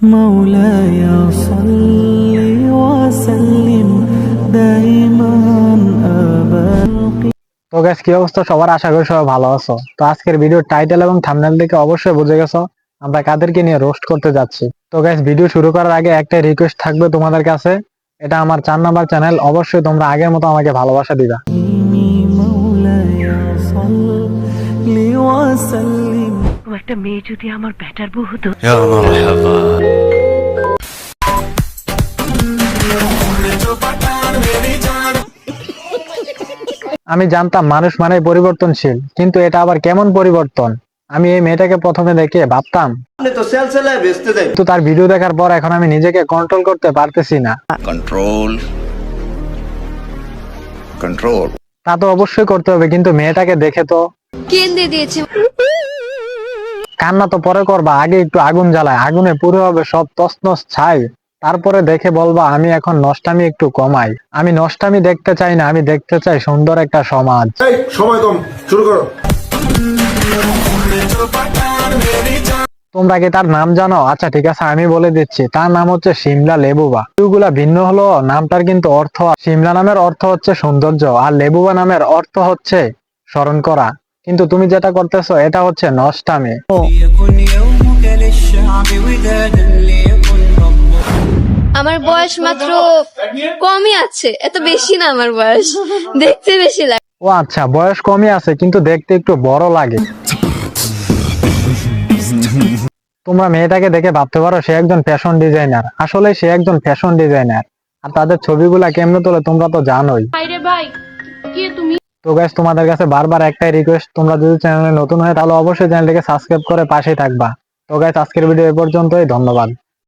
مولاي صل وسلم دائما أبدا তো গ্যাস কি অবস্থা সবার আশা করি সবাই ভালো আছো তো আজকের ভিডিওর টাইটেল এবং থাম্বনেল দেখে অবশ্যই বুঝে গেছো আমরা কাদেরকে নিয়ে রোস্ট করতে যাচ্ছি তো গ্যাস ভিডিও শুরু করার আগে একটা রিকোয়েস্ট থাকবে তোমাদের কাছে এটা আমার চার নাম্বার চ্যানেল অবশ্যই তোমরা আগের মতো আমাকে ভালোবাসা দিবা مولاي صل وسلم ও একটা মেয়ে যদি আমার ব্যাটার বউ হতো আমি জানতাম মানুষ মানে পরিবর্তনশীল কিন্তু এটা আবার কেমন পরিবর্তন? আমি এই মেয়েটাকে প্রথমে দেখে ভাবতাম। তো তার ভিডিও দেখার পর এখন আমি নিজেকে কন্ট্রোল করতে পারতেছি না। কন্ট্রোল কন্ট্রোল তা তো অবশ্যই করতে হবে কিন্তু মেয়েটাকে দেখে তো কেন্দে দিয়েছে। কান্না তো পরে করবা আগে একটু আগুন জ্বালায় আগুনে পুরো হবে সব তসনস ছাই। তারপরে দেখে বলবা আমি এখন নষ্টামি একটু কমাই। আমি নষ্টামি দেখতে চাই না আমি দেখতে চাই সুন্দর একটা সমাজ। সময় কম শুরু করো। তোমরা কি তার নাম জানো? আচ্ছা ঠিক আছে আমি বলে দিচ্ছি। তার নাম হচ্ছে সিমলা লেবুবা। এগুলা ভিন্ন হলো নামটার কিন্তু অর্থ সিমলা নামের অর্থ হচ্ছে সৌন্দর্য আর লেবুবা নামের অর্থ হচ্ছে স্মরণ করা। কিন্তু তুমি যেটা করতেছো এটা হচ্ছে নষ্টামি। আমার বয়স মাত্র কমই আছে এত বেশি না আমার বয়স দেখতে বেশি লাগে। ও আচ্ছা বয়স কমই আছে কিন্তু দেখতে একটু বড় লাগে। তোমরা মেয়েটাকে দেখে ভাবতে পারো সে একজন ফ্যাশন ডিজাইনার আসলে সে একজন ফ্যাশন ডিজাইনার আর তাদের ছবিগুলা কেমনে তোলে তোমরা তো জানোই। তো গাইস তোমাদের কাছে বারবার একটাই রিকোয়েস্ট তোমরা যদি চ্যানেলে নতুন হয় তাহলে অবশ্যই চ্যানেলটিকে সাবস্ক্রাইব করে পাশেই থাকবা। তো গাইস আজকের ভিডিও এ পর্যন্তই ধন্যবাদ।